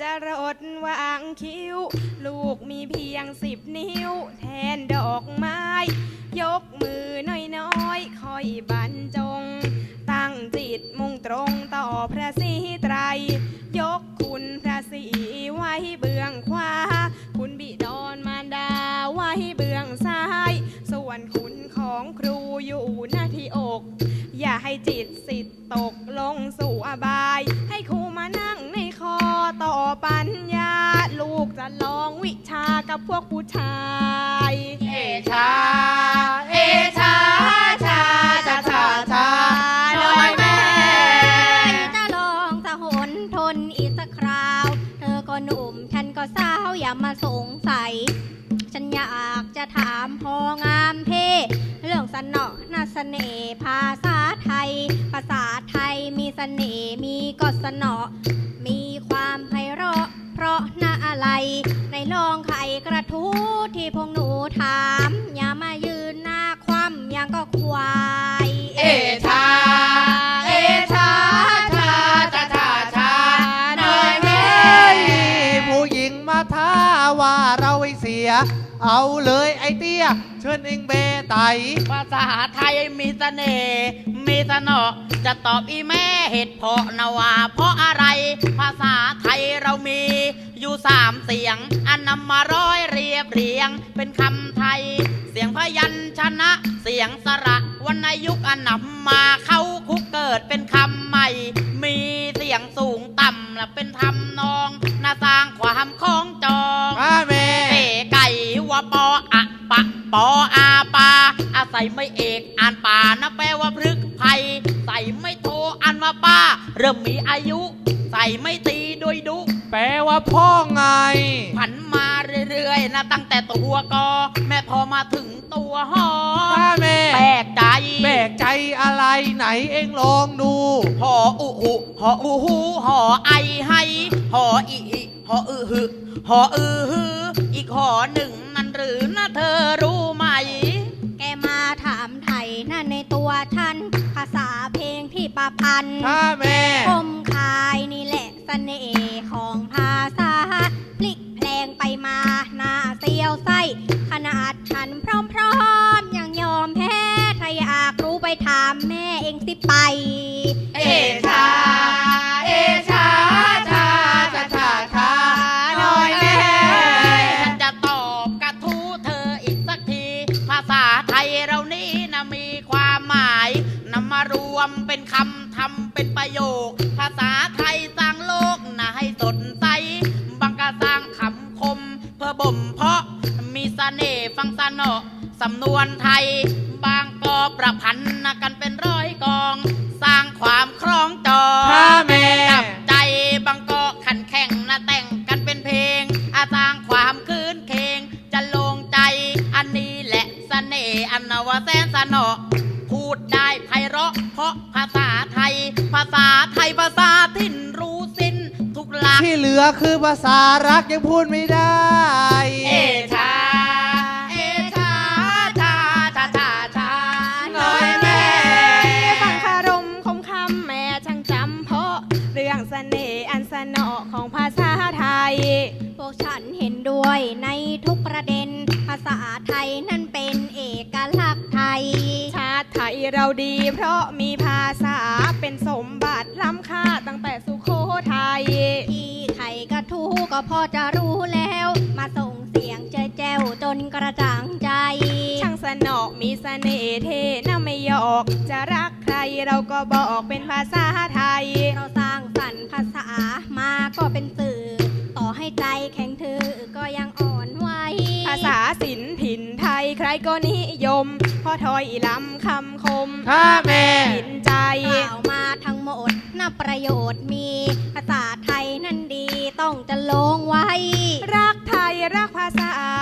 จะรดวางคิ้ว ลูกมีเพียงสิบนิ้ว แทนดอกไม้ ยกมือน้อยๆคอยบรรจง ตั้งจิตมุ่งตรงต่อพระศรีไตร ยกคุณพระศรีไว้เบื้องขวา กับพวกผู้ชาย เอชา เอชาชาชาชาชาน้อยแม่จะลองสะหนทนอีกสักคราว เธอก็หนุ่มฉันก็สาวอย่ามาสงสัย ฉันอยากจะถามพองามเท เรื่องสนอนาเสน่ห์ภาษาไทย ภาษาไทยมีเสน่ห์มีก็สนอ ถาม อย่ามายืนหน้าคว่ำย่างก็ควาย เอชา เอชาชาชาชาชาน้อยแม่ผู้หญิงมาท้าว่าเราไอ้เสีย เอาเลยไอ้เตี้ย เชิญเองเบไต ภาษาไทยมีเสน่ห์มีสนอจะตอบอีแม่เหตุเพราะนะว่าเพราะอะไร ภาษาไทยเรามีอยู่สามเสียง อันนำมาร้อย เรียบเรียงเป็นคำไทย เสียงพยัญชนะ เสียงสระวรรณยุกต์อันนำมาเข้าคุกเกิดเป็นคำใหม่ มีเสียงสูงต่ำและเป็นทำนองน่าสร้างความคล้องจองมาแม่เตไก่ว่าปออะปะปออาปาอาศัยไม่เอกอ่านป่านะแปลว่าพฤกไผ่ใส่ไม่โทอ่านว่าป้า เริ่มมีอายุ ใส่ไม่ตีโดยดุ แปลว่าพ่อไง ผันมา เรื่อยๆนะตั้งแต่ตัวกอแม่พอมาถึงตัวหอมาแม่แปลกใจแบกใจอะไรไหนเองลองดู หออุหุหออุหูหอไอให้หออีหิหออือหึหออือหืออีกหอหนึ่งนั่นหรือนะเธอรู้ไหม แกมาถามไทยนั่นในตัวฉัน ภาษาเพลงที่ประพันธ์ถ้าแม่ คมคายนี่แหละเสน่ห์ของากรู้ไปถามแม่เองสิไป เอชา เอชาชาชาชาชาน้อยแม่ฉันจะตอบกระทู้เธออีกสักที ภาษาไทยเรานี้นะมีความหมายนำมารวมเป็นคำทำเป็นประโยค ภาษาไทยสร้างโลกนะให้สดใสบางก็สร้างคำคม เพื่อบ่มเพาะมีเสน่ห์ฟังสนอสำนวนไทย บางก็ประพันธ์นะกันเป็นร้อยกอง สร้างความคล้องจองถ้าแม่จับใจบางก็ขันแข่งนะแต่งกันเป็นเพลงอาสร้างความคืนเคงจะลงใจอันนี้แหละเสน่ห์อันนว่าแสนสนอพูดได้ไพเราะ เพราะภาษาไทย ภาษาไทยภาษาถิ่นรู้สิ้นทุกหลักที่เหลือคือภาษารักยังพูดไม่ได้ เอชา ด้วยในทุกประเด็น ภาษาไทยนั่นเป็นเอกลักษณ์ไทย ชาติไทยเราดี เพราะมีภาษาเป็นสมบัติล้ำค่าตั้งแต่สุโขทัยที่ไข่กระทู้ก็พอจะรู้แล้ว มาส่งเสียงเจอแจ้วจนกระจ่างใจ ช่างสนอมีเสน่ห์เท่น่าไม่หยอก จะรักใครเราก็บอกเป็นภาษาไทย ยมเพอถอยล้ำคำคมถ้าแม่หินใจกล่าวมาทั้งหมดน่าประโยชน์มีภาษาไทยนั่นดีต้องจะลงไว้ รักไทยรักภาษาอย่าละ